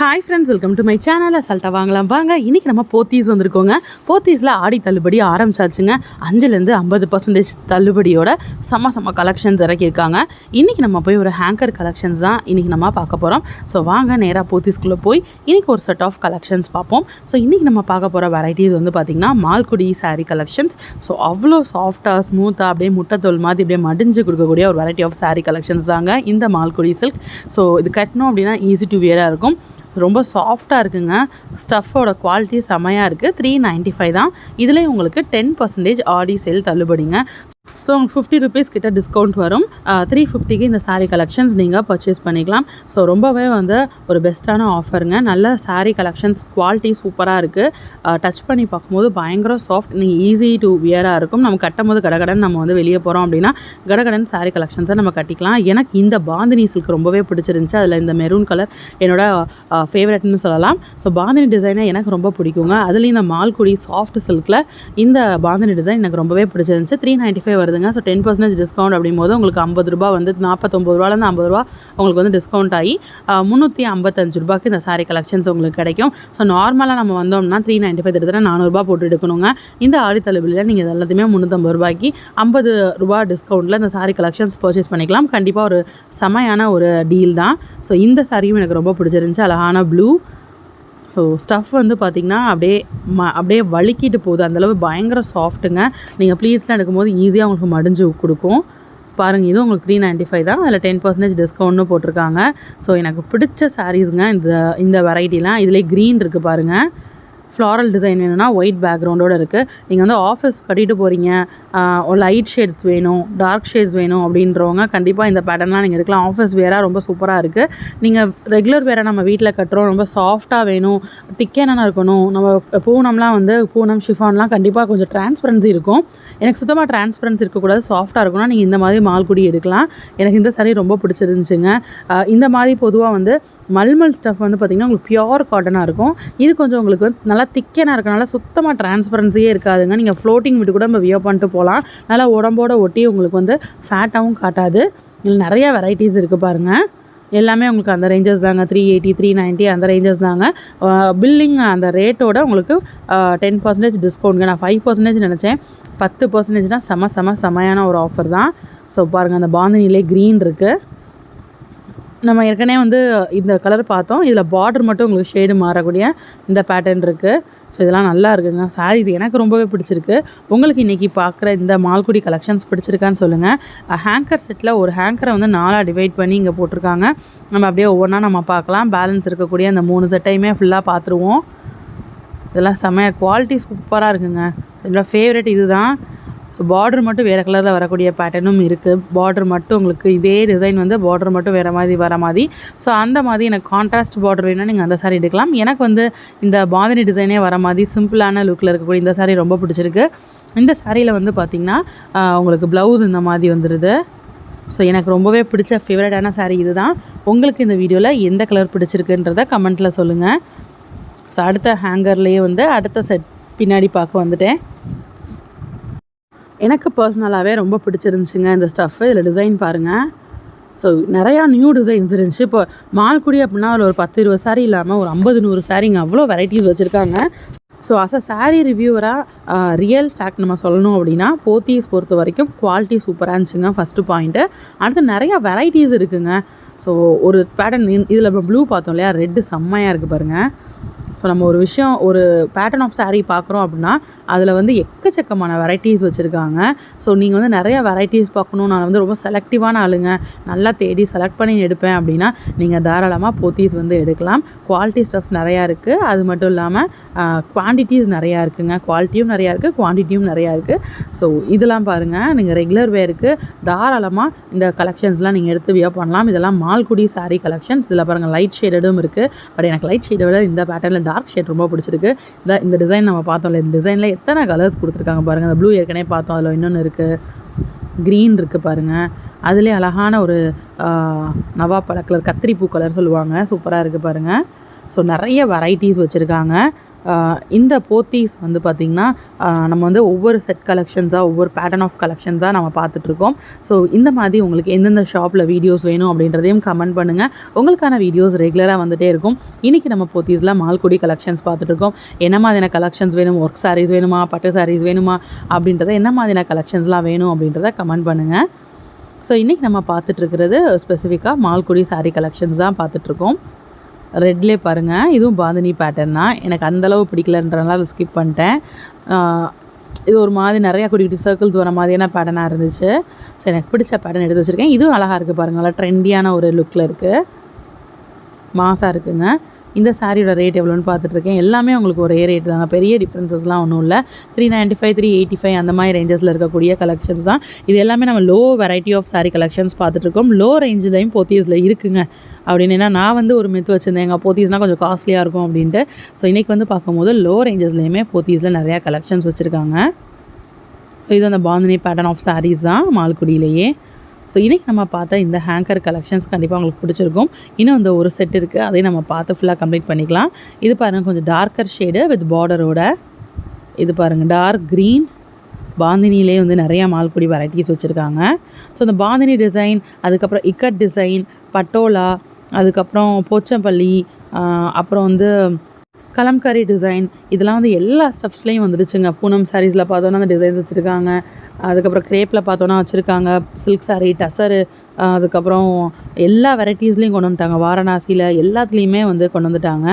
Hi friends welcome to my channel அசால்ட்டாக வாங்கலாம். வாங்க இன்றைக்கி நம்ம போத்தீஸ் வந்திருக்கோங்க. போத்தீஸில் ஆடி தள்ளுபடி ஆரம்பிச்சாச்சுங்க. அஞ்சுலேருந்து ஐம்பது பர்சன்டேஜ் தள்ளுபடியோட செம்ம செம்ம கலெக்ஷன்ஸ் இறக்கியிருக்காங்க. இன்றைக்கி நம்ம போய் ஒரு ஹேங்கர் கலெக்ஷன்ஸ் தான் இன்றைக்கி நம்ம பார்க்க போகிறோம் ஸோ வாங்க நேராக போத்தீஸ்குள்ளே போய் இன்றைக்கி ஒரு செட் ஆஃப் கலெக்ஷன்ஸ் பார்ப்போம். ஸோ இன்றைக்கி நம்ம பார்க்க போகிற வெரைட்டிஸ் வந்து பார்த்திங்கன்னா மால்குடி சாரீ கலெக்ஷன்ஸ் ஸோ அவ்வளோ சாஃப்டாக ஸ்மூத்தாக அப்படியே முட்டைத்தோல் மாதிரி அப்படியே மடிஞ்சு கொடுக்கக்கூடிய ஒரு வெரைட்டி ஆஃப் சாரீ கலெக்ஷன்ஸ் தாங்க இந்த மால்குடி சில்க் ஸோ இது கட்டணும் அப்படின்னா ஈஸி டு வியராக இருக்கும். ரொம்ப சாஃப்டாக இருக்குங்க. ஸ்டஃப்போட குவாலிட்டி செமையாக இருக்குது த்ரீ நைன்ட்டி ஃபைவ் தான். இதுலேயும் உங்களுக்கு டென் பர்சன்டேஜ் ஆடி சேல் தள்ளுபடிங்க. ஸோ உங்களுக்கு ஃபிஃப்டி ருபீஸ் கிட்ட டிஸ்கவுண்ட் வரும். த்ரீ ஃபிஃப்டிக்கு இந்த சாரீ கலெக்ஷன்ஸ் நீங்கள் பர்ச்சேஸ் பண்ணிக்கலாம். ஸோ ரொம்பவே வந்து ஒரு பெஸ்ட்டான ஆஃபருங்க நல்ல சாரீ கலெக்ஷன்ஸ் குவாலிட்டி சூப்பராக இருக்குது டச் பண்ணி பார்க்கும்போது பயங்கர சாஃப்ட் நீங்கள் ஈஸி டு வியராக இருக்கும். நம்ம கட்டும் போது கடகடன் நம்ம வந்து வெளியே போகிறோம் அப்படின்னா கடகடன் சாரீ கலெக்ஷன்ஸை நம்ம கட்டிக்கலாம். எனக்கு இந்த பாந்தினி சில்க் ரொம்பவே பிடிச்சிருந்துச்சு. அதில் இந்த மெரூன் கலர் என்னோட ஃபேவரட்னு சொல்லலாம். ஸோ பாந்தினி டிசைனை எனக்கு ரொம்ப பிடிக்குங்க. அதுலேயும் இந்த மால்குடி சாஃப்ட் சில்கில் இந்த பாந்தினி டிசைன் எனக்கு ரொம்பவே பிடிச்சிருந்துச்சு. த்ரீ நைன்ட்டி ஃபைவ் வருதுங்க. ஸோ டென் பர்சன்டேஜ் டிஸ்கவுண்ட் அப்படிங்கும்போது உங்களுக்கு ஐம்பது ரூபா வந்து நாற்பத்தொம்பது ரூபாலேருந்து ஐம்பது ரூபா உங்களுக்கு வந்து டிஸ்கவுண்ட் ஆகி முந்நூற்றி ஐம்பத்தஞ்சு ரூபாய்க்கு இந்த சாரீ கலெக்ஷன்ஸ் உங்களுக்கு கிடைக்கும். ஸோ நார்மலாக நம்ம வந்தோம்னா த்ரீ நைன்ட்டி ஃபைவ் கிட்டத்தட்ட நானூறுரூபா போட்டு எடுக்கணுங்க. இந்த ஆடி தள்ளுபடியில் நீங்கள் இது எல்லாத்தையுமே முந்நூற்றம்பது ரூபாய்க்கு ஐம்பது ரூபா டிஸ்கவுண்ட்டில் இந்த சாரீ கலெக்ஷன்ஸ் பர்ச்சேஸ் பண்ணிக்கலாம். கண்டிப்பாக ஒரு செமையான ஒரு டீல் தான். ஸோ இந்த சாரியும் எனக்கு ரொம்ப பிடிச்சிருந்துச்சி. அழகான ப்ளூ ஸோ ஸ்டஃப் வந்து பார்த்திங்கன்னா அப்படியே ம அப்படியே வழுக்கிட்டு போகுது. அந்தளவு பயங்கர சாஃப்ட்டுங்க நீங்கள் ப்ளீட்ஸ்லாம் எடுக்கும்போது ஈஸியாக உங்களுக்கு மடிஞ்சு கொடுக்கும். பாருங்கள் இது உங்களுக்கு த்ரீ நைன்ட்டி ஃபைவ் தான். அதில் டென் பர்சன்டேஜ் டிஸ்கவுண்ட்னு போட்டிருக்காங்க. ஸோ எனக்கு பிடிச்ச சாரீஸுங்க இந்த இந்த வெரைட்டிலாம் இதிலே க்ரீன் இருக்குது பாருங்கள் ஃப்ளாரல் டிசைன் வேணும்னா ஒயிட் பேக்ரவுண்டோடு இருக்குது நீங்கள் வந்து ஆஃபீஸ் கட்டிட்டு போகிறீங்க லைட் ஷேட்ஸ் வேணும் டார்க் ஷேட்ஸ் வேணும் அப்படின்றவங்க கண்டிப்பாக இந்த பேட்டர்ன்லாம் நீங்கள் எடுக்கலாம். ஆஃபீஸ் வேராக ரொம்ப சூப்பராக இருக்குது நீங்கள் ரெகுலர் வேராக நம்ம வீட்டில் கட்டுறோம் ரொம்ப சாஃப்டாக வேணும் திக்கேனாக இருக்கணும் நம்ம பூனம்லாம் வந்து பூனம் ஷிஃபான்லாம் கண்டிப்பாக கொஞ்சம் டிரான்ஸ்பரன்சி இருக்கும். எனக்கு சுத்தமாக டிரான்ஸ்பரன்சி இருக்கக்கூடாது சாஃப்டாக இருக்கணும் நீங்கள் இந்த மாதிரி மால்குடி எடுக்கலாம். எனக்கு இந்த saree ரொம்ப பிடிச்சிருந்துச்சுங்க. இந்த மாதிரி பொதுவாக வந்து மல்மல் ஸ்டஃப் வந்து பார்த்திங்கன்னா உங்களுக்கு பியோர் காட்டனாக இருக்கும். இது கொஞ்சம் உங்களுக்கு வந்து நல்லா நல்லா திக்கனாக இருக்கனால சுத்தமாக டிரான்ஸ்பரன்சியே இருக்காதுங்க. நீங்கள் ஃப்ளோட்டிங் விட்டு கூட நம்ம வியோ பண்ணிட்டு போகலாம் நல்லா உடம்போட ஒட்டி உங்களுக்கு வந்து ஃபேட்டாகவும் காட்டாது. இதில் நிறைய வெரைட்டிஸ் இருக்குது பாருங்கள் எல்லாமே உங்களுக்கு அந்த ரேஞ்சஸ் தாங்க. த்ரீ எயிட்டி த்ரீ நைன்ட்டி அந்த ரேஞ்சஸ் தாங்க. பில்லிங் அந்த ரேட்டோட உங்களுக்கு டென் பர்சன்டேஜ் டிஸ்கவுண்ட்ங்க நான் ஃபைவ் பர்சன்டேஜ் நினச்சேன். பத்து பர்சன்டேஜ்னால் செம செம செமையான ஒரு ஆஃபர் தான். ஸோ பாருங்கள் அந்த பாந்தினிலே க்ரீன் இருக்குது நம்ம ஏற்கனவே வந்து இந்த கலர் பார்த்தோம். இதில் பார்டர் மட்டும் உங்களுக்கு ஷேடு மாறக்கூடிய இந்த பேட்டர்ன் இருக்குது ஸோ இதெல்லாம் நல்லா இருக்குங்க. சாரீஸ் எனக்கு ரொம்பவே பிடிச்சிருக்கு. உங்களுக்கு இன்றைக்கி பார்க்குற இந்த மால்குடி கலெக்ஷன்ஸ் பிடிச்சிருக்கான்னு சொல்லுங்கள் ஹேங்கர் செட்டில் ஒரு ஹேங்கரை வந்து நாலாக டிவைட் பண்ணி இங்கே போட்டிருக்காங்க. நம்ம அப்படியே ஒவ்வொன்றா நம்ம பார்க்கலாம். பேலன்ஸ் இருக்கக்கூடிய அந்த மூணு செட்டையுமே ஃபுல்லாக பார்த்துருவோம். இதெல்லாம் செம்மையாக குவாலிட்டி சூப்பராக இருக்குங்க. என்னோட ஃபேவரட் இது தான் ஸோ பார்டர் மட்டும் வேறு கலரில் வரக்கூடிய பேட்டர்னும் இருக்குது பார்டர் மட்டும் உங்களுக்கு இதே டிசைன் வந்து பார்டர் மட்டும் வேறு மாதிரி வர மாதிரி. ஸோ அந்த மாதிரி எனக்கு கான்ட்ராஸ்ட் பார்டர் வேணும்னா நீங்கள் அந்த சாரீ எடுக்கலாம். எனக்கு வந்து இந்த பாந்தினி டிசைனே வர மாதிரி சிம்பிளான லுக்கில் இருக்கக்கூடிய இந்த சாரீ ரொம்ப பிடிச்சிருக்கு. இந்த சாரியில் வந்து பார்த்திங்கன்னா உங்களுக்கு ப்ளவுஸ் இந்த மாதிரி வந்துடுது ஸோ எனக்கு ரொம்பவே பிடிச்ச ஃபேவரட்டான சாரீ இது தான் உங்களுக்கு இந்த வீடியோவில் எந்த கலர் பிடிச்சிருக்குன்றத கமெண்ட்டில் சொல்லுங்கள் ஸோ அடுத்த ஹேங்கர்லேயே வந்து அடுத்த செட் பின்னாடி பார்க்க வந்துட்டேன். எனக்கு பர்சனலாகவே ரொம்ப பிடிச்சிருந்துச்சுங்க இந்த ஸ்டஃப்பு இதில் டிசைன் பாருங்கள் ஸோ நிறையா நியூ டிசைன்ஸ் இருந்துச்சு. இப்போ மால்குடி அப்படின்னா அதில் ஒரு பத்து இருபது சாரீ இல்லாமல் ஒரு ஐம்பது நூறு சாரீங்க அவ்வளோ வெரைட்டிஸ் வச்சுருக்காங்க. ஸோ அஸ் அ சாரீ ரிவ்யூவராக ரியல் ஃபேக்ட் நம்ம சொல்லணும் அப்படின்னா போத்தீஸ் பொறுத்த வரைக்கும் குவாலிட்டி சூப்பராக இருந்துச்சுங்க ஃபஸ்ட்டு பாயிண்ட்டு அடுத்து நிறையா வெரைட்டிஸ் இருக்குங்க. ஸோ ஒரு பேட்டர்ன் இதில் இப்போ ப்ளூ பார்த்தோம் இல்லையா ரெட்டு செம்மையாக இருக்குது பாருங்கள் ஸோ நம்ம ஒரு விஷயம் ஒரு பேட்டர்ன் ஆஃப் சாரீ பார்க்குறோம் அப்படின்னா அதில் வந்து எக்கச்சக்கமான வெரைட்டிஸ் வச்சுருக்காங்க. ஸோ நீங்கள் வந்து நிறைய வெரைட்டிஸ் பார்க்கணும். நான் வந்து ரொம்ப செலக்டிவான ஆளுங்க. நல்லா தேடி செலக்ட் பண்ணி எடுப்பேன் அப்படின்னா நீங்கள் தாராளமாக போத்தீஸ் வந்து எடுக்கலாம். குவாலிட்டி ஸ்டஃப் நிறையா இருக்குது அது மட்டும் இல்லாமல் uh, குவான்டிட்டிஸ் நிறையா இருக்குங்க. குவாலிட்டியும் நிறையா இருக்குது குவான்டிட்டியும் நிறையா இருக்குது ஸோ இதெல்லாம் பாருங்கள் நீங்கள் ரெகுலர் வேருக்கு தாராளமாக இந்த கலெக்ஷன்ஸ்லாம் நீங்கள் எடுத்து வியர் பண்ணலாம். இதெல்லாம் மால்குடி saree கலெக்ஷன்ஸ் இதில் பாருங்கள் லைட் ஷேடடும் இருக்குது பட் எனக்கு லைட் ஷேடை விட இந்த பேட்டர்னில் டார்க் ஷேட் ரொம்ப பிடிச்சிருக்கு. இந்த இந்த டிசைன் நம்ம பார்த்தோம்ல இந்த டிசைனில் எத்தனை கலர்ஸ் கொடுத்துருக்காங்க பாருங்கள் அந்த ப்ளூ ஏற்கனவே பார்த்தோம். அதில் இன்னொன்று இருக்குது க்ரீன் இருக்குது பாருங்கள் அதுலேயே அழகான ஒரு நவாப்பழ கலர் கத்திரிப்பூ கலர் சொல்லுவாங்க. சூப்பராக இருக்குது பாருங்கள் ஸோ நிறைய வெரைட்டிஸ் வச்சுருக்காங்க. இந்த போத்தீஸ் வந்து பார்த்திங்கன்னா நம்ம வந்து ஒவ்வொரு செட் கலெக்ஷன்ஸாக ஒவ்வொரு பேட்டர்ன் ஆஃப் கலெக்ஷன்ஸாக நம்ம பார்த்துட்ருக்கோம் ஸோ இந்த மாதிரி உங்களுக்கு எந்தெந்த ஷாப்பில் வீடியோஸ் வேணும் அப்படின்றதையும் கமெண்ட் பண்ணுங்கள் உங்களுக்கான வீடியோஸ் ரெகுலராக வந்துகிட்டே இருக்கும். இன்றைக்கி நம்ம போத்தீஸில் மால்குடி கலெக்ஷன்ஸ் பார்த்துட்ருக்கோம் என்ன மாதிரியான கலெக்ஷன்ஸ் வேணும்? ஒர்க் சாரீஸ் வேணுமா? பட்டு சாரீஸ் வேணுமா? அப்படின்றத என்ன மாதிரியான கலெக்ஷன்ஸ்லாம் வேணும் அப்படின்றத கமெண்ட் பண்ணுங்கள் ஸோ இன்றைக்கி நம்ம பார்த்துட்ருக்கிறது ஸ்பெசிஃபிக்காக மால்குடி சாரீ கலெக்ஷன்ஸ் தான் பார்த்துட்ருக்கோம் ரெட்லே பாருங்கள் இதுவும் பாந்தினி பேட்டர்ன் தான். எனக்கு அந்தளவு பிடிக்கலன்றனால அதை ஸ்கிப் பண்ணிட்டேன். இது ஒரு மாதிரி நிறையா குட்டி குட்டி சர்க்கிள்ஸ் வர மாதிரியான பேட்டர்னாக இருந்துச்சு. ஸோ எனக்கு பிடிச்ச பேட்டர்ன் எடுத்து வச்சுருக்கேன். இதுவும் அழகாக இருக்குது பாருங்கள் நல்லா ட்ரெண்டியான ஒரு லுக்கில் இருக்குது மாசாக இருக்குங்க. இந்த சாரியோட ரேட் எவ்வளோன்னு பார்த்துட்ருக்கேன் எல்லாமே உங்களுக்கு ஒரே ரேட் தாங்க. பெரிய டிஃப்ரென்சஸ்லாம் ஒன்றும் இல்லை. Three ninety five three eighty five அந்த மாதிரி ரேஞ்சஸில் இருக்கக்கூடிய கலெக்ஷன்ஸ் தான். இது எல்லாமே நம்ம low variety of sari collections பார்த்துட்ருக்கோம் லோ ரேஞ்சிலையும் போத்தீஸில் இருக்குங்க. அப்படின்னு நான் வந்து ஒரு மெத்து வச்சுருந்தேன். எங்கள் போத்தீஸ்னால் கொஞ்சம் காஸ்ட்லியாக இருக்கும் அப்படின்ட்டு. ஸோ இன்றைக்கி வந்து பார்க்கும்போது லோ ரேஞ்சஸ்லேயுமே போத்தீஸில் நிறையா கலெக்ஷன்ஸ் வச்சுருக்காங்க. ஸோ இது அந்த பாந்தினி பேட்டர்ன் ஆஃப் சாரீஸ் தான் மால்குடியிலேயே. ஸோ இன்றைக்கி நம்ம பார்த்த இந்த ஹேங்கர் கலெக்ஷன்ஸ் கண்டிப்பாக உங்களுக்கு பிடிச்சிருக்கும். இன்னும் இந்த ஒரு செட் இருக்குது அதையும் நம்ம பார்த்து ஃபுல்லாக கம்ப்ளீட் பண்ணிக்கலாம். இது பாருங்கள் கொஞ்சம் டார்க்கர் ஷேடு வித் பார்டரோட இது பாருங்கள் டார்க் க்ரீன் பாந்தினிலே வந்து நிறையா மால்குடி வெரைட்டிஸ் வச்சுருக்காங்க. ஸோ அந்த பாந்தினி டிசைன் அதுக்கப்புறம் இக்கட் டிசைன் பட்டோலா அதுக்கப்புறம் போச்சம்பள்ளி அப்புறம் வந்து கலம்காரி டிசைன் இதெல்லாம் வந்து எல்லா ஸ்டஃப்ஸ்லேயும் வந்துருச்சுங்க பூனம் சாரீஸில் பார்த்தோன்னா அந்த டிசைன்ஸ் வச்சுருக்காங்க. அதுக்கப்புறம் க்ரேப்பில் பார்த்தோன்னா வச்சுருக்காங்க. சில்க் சாரீ டசரு அதுக்கப்புறம் எல்லா வெரைட்டிஸ்லேயும் கொண்டு வந்துட்டாங்க. வாரணாசியில் எல்லாத்துலேயுமே வந்து கொண்டு வந்துட்டாங்க.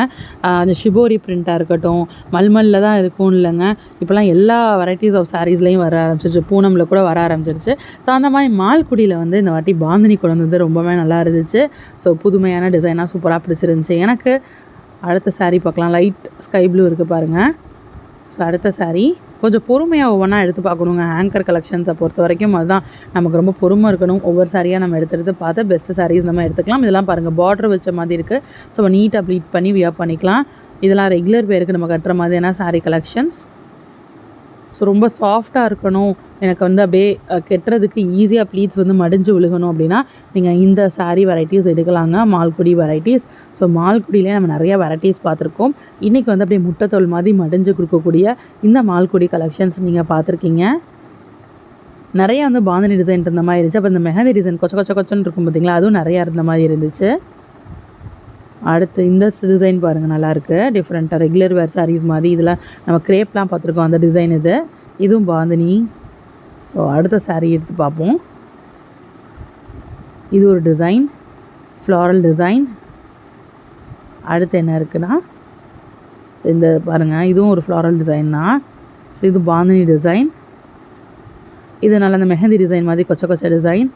அந்த ஷிபோரி பிரிண்ட்டாக இருக்கட்டும் மல்மல்ல தான் இருக்கும் இல்லைங்க. இப்போலாம் எல்லா வெரைட்டிஸ் ஆஃப் சாரீஸ்லேயும் வர ஆரம்பிச்சிருச்சு. பூனமில் கூட வர ஆரம்பிச்சிருச்சு. ஸோ அந்த மாதிரி மால்குடியில் வந்து இந்த வாட்டி பாந்தினி கொண்டு வந்தது ரொம்பவே நல்லா இருந்துச்சு. ஸோ புதுமையான டிசைனாக சூப்பராக பிடிச்சிருந்துச்சு. எனக்கு அடுத்த சாரீ பார்க்கலாம். லைட் ஸ்கை ப்ளூ இருக்குது பாருங்கள் ஸோ அடுத்த சாரீ கொஞ்சம் பொறுமையாக ஒவ்வொன்றா எடுத்து பார்க்கணுங்க. ஆங்கர் கலெக்ஷன்ஸை பொறுத்த வரைக்கும் அதுதான். நமக்கு ரொம்ப பொறுமை இருக்கணும். ஒவ்வொரு சாரியாக நம்ம எடுத்துகிட்டு பார்த்து பெஸ்ட்டு சாரீஸ் நம்ம எடுத்துக்கலாம். இதெல்லாம் பாருங்கள் பார்டர் வச்ச மாதிரி இருக்குது ஸோ நீட்டாக ப்ளீட் பண்ணி வியர் பண்ணிக்கலாம். இதெல்லாம் ரெகுலர் பேருக்கு நம்ம கட்டுற மாதிரியான சாரீ கலெக்ஷன்ஸ் ஸோ ரொம்ப சாஃப்டாக இருக்கணும். எனக்கு வந்து அப்படியே கெட்டுறதுக்கு ஈஸியாக ப்ளீட்ஸ் வந்து மடிஞ்சு விழுகணும் அப்படின்னா நீங்கள் இந்த சாரீ வெரைட்டிஸ் எடுக்கலாங்க. மால்குடி வெரைட்டிஸ் ஸோ மால்குடியிலே நம்ம நிறைய வெரைட்டிஸ் பார்த்துருக்கோம். இன்றைக்கி வந்து அப்படியே முட்டைத்தோல் மாதிரி மடிஞ்சு கொடுக்கக்கூடிய இந்த மால்குடி கலெக்ஷன்ஸ் நீங்கள் பார்த்துருக்கீங்க. நிறைய வந்து பாந்தனி டிசைன் இருந்த மாதிரி இருந்துச்சு. அப்போ இந்த மெஹந்தி டிசைன் கொச்ச கொச்ச கொச்சன்னு இருக்கும் பார்த்தீங்களா அதுவும் நிறையா இருந்த மாதிரி இருந்துச்சு. அடுத்து இந்த டிசைன் பாருங்கள் நல்லாயிருக்கு டிஃப்ரெண்ட்டாக ரெகுலர் வேர் சாரீஸ் மாதிரி. இதெல்லாம் நம்ம க்ரேப்லாம் பார்த்துருக்கோம் அந்த டிசைன் இது. இதுவும் பாந்தினி. ஸோ அடுத்த சாரீ எடுத்து பார்ப்போம். இது ஒரு டிசைன் ஃப்ளாரல் டிசைன் அடுத்து என்ன இருக்குன்னா ஸோ இந்த பாருங்கள் இதுவும் ஒரு ஃப்ளாரல் டிசைன் தான். ஸோ இது பாந்தினி டிசைன் இது அந்த மெஹந்தி டிசைன் மாதிரி கொச்ச கொச்ச டிசைன்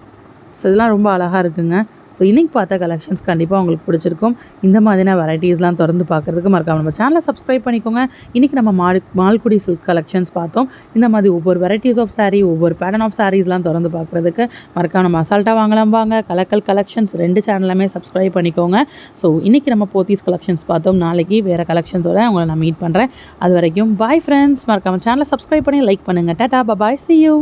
ஸோ இதெல்லாம் ரொம்ப அழகாக இருக்குங்க. ஸோ இன்றைக்கி பார்த்த கலெக்ஷன்ஸ் கண்டிப்பாக உங்களுக்கு பிடிச்சிருக்கும். இந்த மாதிரியான வெரைட்டிஸ்லாம் திறந்து பார்க்குறதுக்கு மறக்காம நம்ம சேனலை சப்ஸ்கிரைப் பண்ணிக்கோங்க. இன்றைக்கி நம்ம மால் மால்குடி சில்க் கலெக்ஷன்ஸ் பார்த்தோம். இந்த மாதிரி ஒவ்வொரு வெரைட்டிஸ் ஆஃப் சாரீ ஒவ்வொரு பேட்டர்ன் ஆஃப் சாரீஸ்லாம் திறந்து பார்க்குறதுக்கு மறக்காம நம்ம அசால்ட்டாக வாங்கலாம் வாங்க. கலக்கல் கலெக்ஷன்ஸ் ரெண்டு சேனலுமே சப்ஸ்கிரைப் பண்ணிக்கோங்க. ஸோ இன்றைக்கி நம்ம போத்தீஸ் கலெக்ஷன்ஸ் பார்த்தோம். நாளைக்கு வேறு கலெக்ஷன்ஸோட உங்களை நான் மீட் பண்ணுறேன் அது வரைக்கும் பாய் ஃப்ரெண்ட்ஸ் மறக்காம சேனலை சப்ஸ்கிரைப் பண்ணி லைக் பண்ணுங்கள் டாட்டா பாய் சி யூ